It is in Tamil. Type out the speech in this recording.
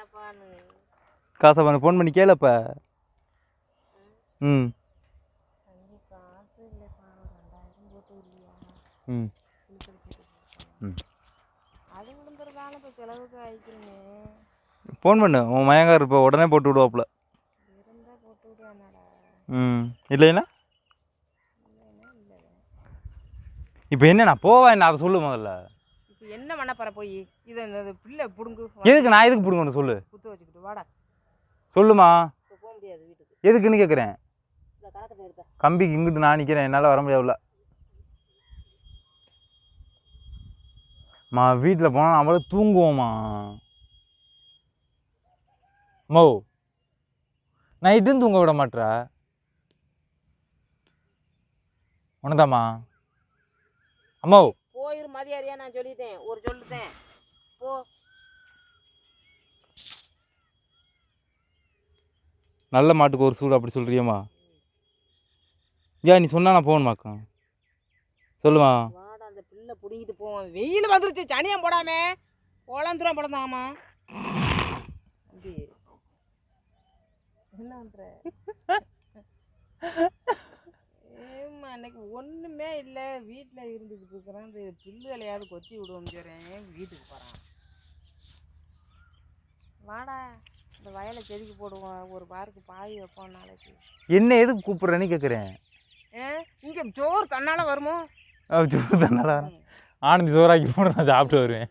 தாப்பான்னு காசை பண்ண ஃபோன் பண்ணி கேளப்ப. ம். ம். ம். ஃபோன் பண்ணு உன் மயங்கார் இப்போ உடனே போட்டு விடுவாப்புல. ம். இல்லைன்னா? இல்லைன்னா இல்லை. இப்போ என்ன நான் போவேன் அதை சொல்லு முதல்ல. என்ன பண்ண போற போய்? இதை இந்த பிள்ளை பிடுங்கு. எதுக்கு நான் எதுக்கு பிடுங்கணும் சொல்லு? குத்து வச்சுக்கிட்டு வாடா. சொல்லுமா? போக முடியாது வீட்டுக்கு. எதுக்குன்னு கேட்குறேன் கம்பிக்கு இங்கிட்டு நான் நிற்கிறேன் என்னால் வர முடியாதுல்ல. மா வீட்டில் போனால் நம்மள தூங்குவோம்மா. மோ நைட்டும் தூங்க விட மாட்ற. உனதாம்மா அம்மோ போயிரு மதியாரியா நான் சொல்லிட்டேன் ஒரு சொல்லுதேன் போ. நல்ல மாட்டுக்கு ஒரு சூடு அப்படி சொல்கிறியம்மா ஏன் நீ சொன்னா நான் போகணுமாக்கா சொல்லுமா. வாடா அந்த பிள்ளை பிடுங்கிட்டு போவான். வெயில் வந்துருச்சு சனியம் போடாம. குழந்துரும் படந்தாமா என்ன பண்ற? எனக்கு ஒண்ணுமே இல்லை. வீட்டில் இருந்துக்கிட்டு இருக்கிறேன். புல்லுகளையாவது கொத்தி விடுவோம். சொல்கிறேன் வீட்டுக்கு போகிறான் வாடா. இந்த வயலை செதுக்கி போடுவோம். ஒரு பாருக்கு பாய் வைப்போம் நாளைக்கு. என்ன எதுக்கு கூப்பிட்றேன்னு கேட்குறேன் ஏ இங்கே சோறு தன்னால் வருமோ? சோறு தானடா ஆனந்தி சோறாக்கி போட்டு நான் சாப்பிட்டு வருவேன்.